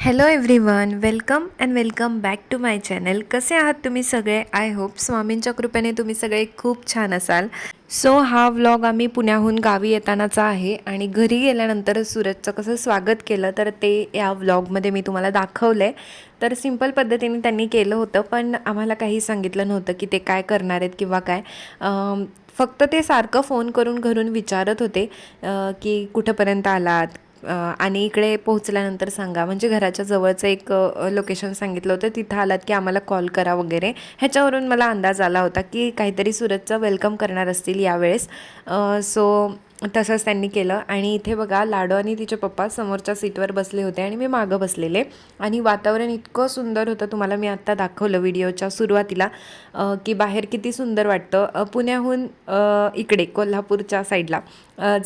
Hello everyone welcome and welcome back to my channel कसे आहात तुम्ही सगळे? आय होप स्वामींच्या कृपेने तुम्ही सगळे खूप छान असाल. सो हा व्लॉग आम्ही पुण्याहून गावी येतानाचा आहे आणि घरी गेल्यानंतर सूरजचं कसं स्वागत केलं तर ते या व्लॉगमध्ये मी तुम्हाला दाखवलं. आहे तर सिंपल पद्धतीने त्यांनी केलं होतं पण आम्हाला काही सांगितलं नव्हतं की ते काय करणार आहेत किंवा काय. फक्त ते सारखं फोन करून घरून विचारत होते की कुठंपर्यंत आलात? आणि इकडे पोहोचल्यानंतर सांगा म्हणजे घराच्या जवळचं एक लोकेशन सांगितलं होतं तिथं आलात की आम्हाला कॉल करा वगैरे. ह्याच्यावरून मला अंदाज आला होता की काहीतरी सुरतचं वेलकम करणार असतील यावेळेस. सो तसंच त्यांनी केलं. आणि इथे बघा लाडो आणि तिचे पप्पा समोरच्या सीटवर बसले होते आणि मी मागं बसलेले. आणि वातावरण इतकं सुंदर होतं तुम्हाला मी आत्ता दाखवलं व्हिडिओच्या सुरुवातीला की बाहेर किती सुंदर वाटतं. पुण्याहून इकडे कोल्हापूरच्या साईडला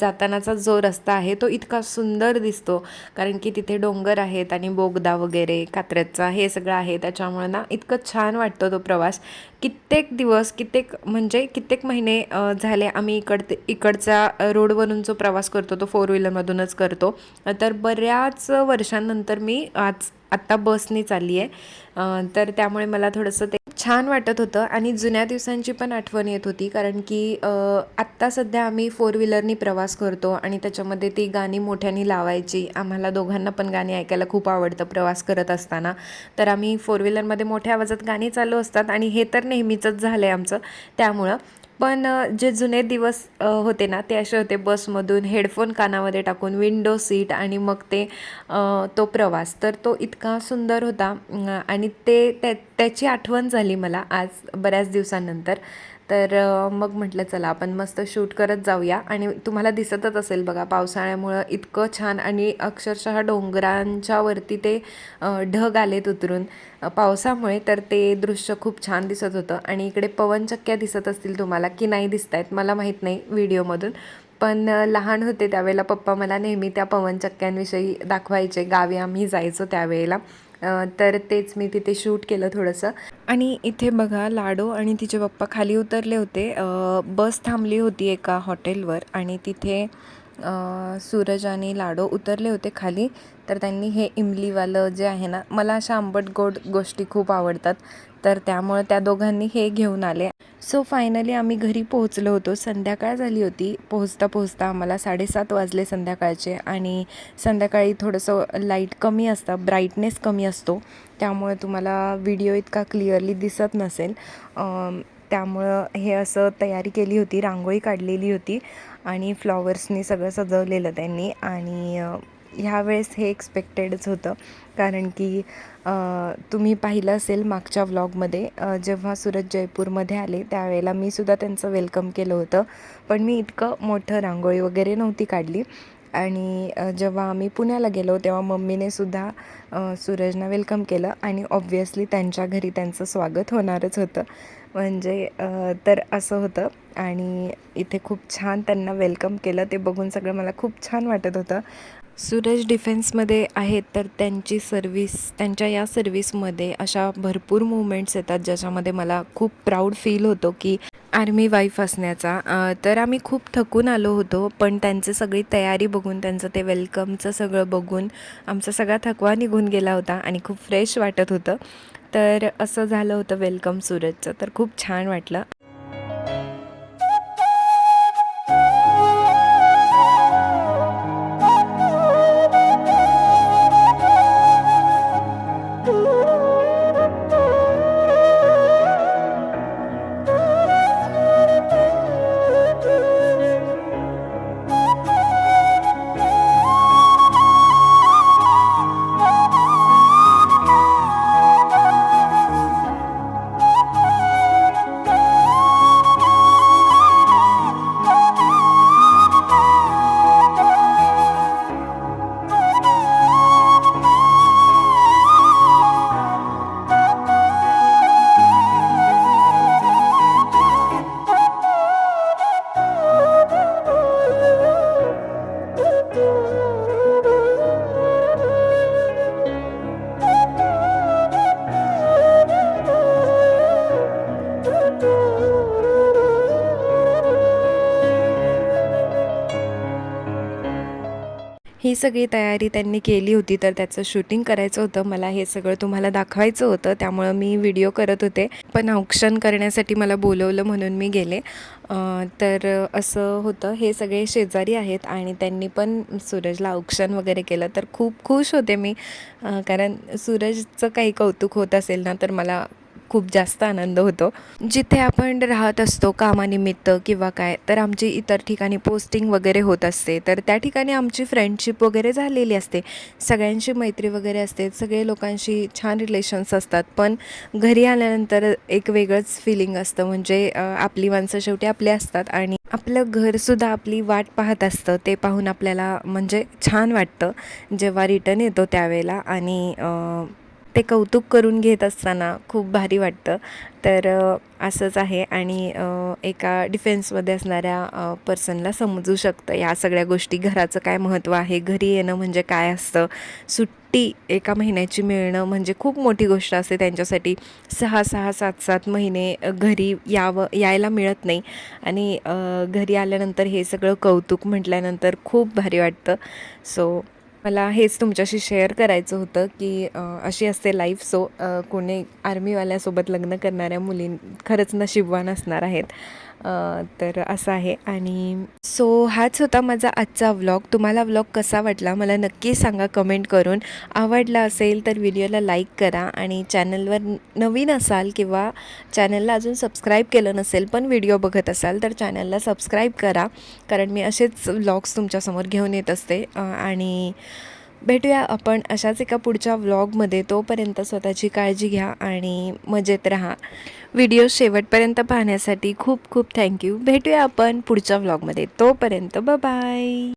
जातानाचा जो रस्ता आहे तो इतका सुंदर दिसतो. कारण की तिथे डोंगर आहेत आणि बोगदा वगैरे कात्र्याचा हे सगळं आहे. त्याच्यामुळे ना इतकं छान वाटतो तो प्रवास. कित्येक दिवस कित्येक म्हणजे कित्येक महिने झाले आम्ही इकडते इकडचा रोड रोडवरून जो प्रवास करतो तो फोर व्हीलरमधूनच करतो. तर बऱ्याच वर्षांनंतर मी आज आत्ता बसने चालली आहे. तर त्यामुळे मला थोडंसं ते छान वाटत होतं आणि जुन्या दिवसांची पण आठवण येत होती. कारण की आत्ता सध्या आम्ही फोर व्हीलरनी प्रवास करतो आणि त्याच्यामध्ये ती गाणी मोठ्याने लावायची. आम्हाला दोघांना पण गाणी ऐकायला खूप आवडतं प्रवास करत असताना. तर आम्ही फोर व्हीलरमध्ये मोठ्या आवाजात गाणी चालू असतात आणि हे तर नेहमीचंच झालं आहे आमचं. त्यामुळं पण जे जुने दिवस होते ना ते असे होते बसमधून हेडफोन कानामध्ये टाकून विंडो सीट आणि मग ते तो प्रवास. तर तो इतका सुंदर होता आणि ते त्या त्याची आठवण झाली मला आज बऱ्याच दिवसानंतर. तर मग म्हटलं चला आपण मस्त शूट करत जाऊया. आणि तुम्हाला दिसतच असेल बघा पावसाळ्यामुळं इतकं छान आणि अक्षरशः डोंगरांच्या वरती ते ढग आलेत उतरून. पावसामुळे तर ते दृश्य खूप छान दिसत होतं. आणि इकडे पवनचक्क्या दिसत असतील तुम्हाला की नाही दिसत आहेत मला माहीत नाही व्हिडिओमधून. पण लहान होते त्यावेळेला पप्पा मला नेहमी त्या पवनचक्क्यांविषयी दाखवायचे गावी आम्ही जायचो त्यावेळेला. तर तेच मी तिथे शूट केलं थोडंसं. आणि इथे बघा लाडो आणि तिचे पप्पा खाली उतरले होते. बस थांबली होती एका हॉटेलवर आणि तिथे सूरज आणि लाडो उतरले होते खाली तर त्यांनी हे इमलीवालं जे आहे ना मला अशा आंबट गोड गोष्टी खूप आवडतात तर त्यामुळे त्या दोघांनी हे घेऊन आले. सो फायनली आम्ही घरी पोहोचलो होतो. संध्याकाळ झाली होती. पोहोचता पोहोचता आम्हाला साडेसात वाजले संध्याकाळचे आणि संध्याकाळी थोडंसं लाइट कमी असतं ब्राईटनेस कमी असतो. त्यामुळे तुम्हाला व्हिडिओ इतका क्लिअरली दिसत नसेल. त्यामुळं हे असं तयारी केली होती रांगोळी काढलेली होती आणि फ्लॉवर्सनी सगळं सजवलेलं त्यांनी आणि ह्यावेळेस हे एक्सपेक्टेडच होतं. कारण की तुम्ही पाहिलं असेल मागच्या व्लॉगमध्ये जेव्हा सूरज जयपूरमध्ये आले त्यावेळेला मी सुद्धा त्यांचं वेलकम केलं होतं. पण मी इतकं मोठं रांगोळी वगैरे नव्हती काढली. आणि जेव्हा आम्ही पुण्याला गेलो तेव्हा मम्मीने सुद्धा सूरजना वेलकम केलं आणि ऑब्व्हियसली त्यांच्या घरी त्यांचं स्वागत होणारच होतं. म्हणजे तर असं होतं आणि इथे खूप छान त्यांना वेलकम केलं. ते बघून सगळं मला खूप छान वाटत होतं. सूरज डिफेन्समध्ये आहेत तर त्यांची सर्विस त्यांच्या या सर्विसमध्ये अशा भरपूर मुवमेंट्स येतात ज्याच्यामध्ये मला खूप प्राऊड फील होतो की आर्मी वाईफ असण्याचा. तर आम्ही खूप थकून आलो होतो पण त्यांचं सगळी तयारी बघून त्यांचं ते वेलकमचं सगळं बघून आमचा सगळा थकवा निघून गेला होता आणि खूप फ्रेश वाटत होतं. तर असं झालं होतं वेलकम सूरजचं. तर खूप छान वाटलं. ही सगळी तयारी त्यांनी केली होती तर त्याचं शूटिंग करायचं होतं. मला हे सगळं तुम्हाला दाखवायचं होतं त्यामुळं मी व्हिडिओ करत होते. पण औक्षण करण्यासाठी मला बोलवलं म्हणून मी गेले. तर असं होतं. हे सगळे शेजारी आहेत आणि त्यांनी पण सूरजला औक्षण वगैरे केलं. तर खूप खुश होते मी. कारण सूरजचं काही कौतुक होत असेल ना तर मला खूप जास्त आनंद होतो. जिथे आपण राहत असतो कामानिमित्त किंवा काय तर आमची इतर ठिकाणी पोस्टिंग वगैरे होत असते. तर त्या ठिकाणी आमची फ्रेंडशिप वगैरे झालेली असते. सगळ्यांशी मैत्री वगैरे असते. सगळे लोकांशी छान रिलेशन्स असतात. पण घरी आल्यानंतर एक वेगळंच फिलिंग असतं. म्हणजे आपली माणसं शेवटी आपली असतात आणि आपलं घरसुद्धा आपली वाट पाहत असतं. ते पाहून आपल्याला म्हणजे छान वाटतं. जेव्हा रिटर्न येतो त्यावेळेला आणि ते कौतुक करून घेत असताना खूप भारी वाटतं. तर असंच आहे आणि एका डिफेन्समध्ये असणाऱ्या पर्सनला समजू शकतं. या सगळ्या गोष्टी घराचं काय महत्त्व आहे घरी येणं म्हणजे काय असतं सुट्टी एका महिन्याची मिळणं म्हणजे खूप मोठी गोष्ट असते त्यांच्यासाठी. सहा सहा सात सात महिने घरी यावं यायला मिळत नाही आणि घरी आल्यानंतर हे सगळं कौतुक म्हटल्यानंतर खूप भारी वाटतं. सो मला हेच तुमच्याशी शेअर करायचं होतं की अशी असते लाईफ सो कोणी आर्मीवाल्यासोबत लग्न करणाऱ्या मुली खरंच नशीबवान असणार आहेत. तर असं आहे. आणि सो हाच होता माझा आजचा व्लॉग तुम्हाला व्लॉग कसा वाटला मला नक्की सांगा कमेंट करून. आवडला असेल तर व्हिडिओला लाईक करा आणि चॅनलवर नवीन असाल किंवा चॅनलला अजून सबस्क्राईब केलं नसेल पण व्हिडिओ बघत असाल तर चॅनलला सबस्क्राईब करा. कारण मी असेच व्लॉग्स तुमच्यासमोर घेऊन येत असते. आणि भेटूया आपण अशाच एका पुढच्या व्लॉगमध्ये तोपर्यंत स्वतःची काळजी घ्या आणि मजेत राहा. व्हिडिओ शेवटपर्यंत पाहण्यासाठी खूप खूप थँक्यू भेटूया आपण पुढच्या व्लॉगमध्ये तोपर्यंत बाय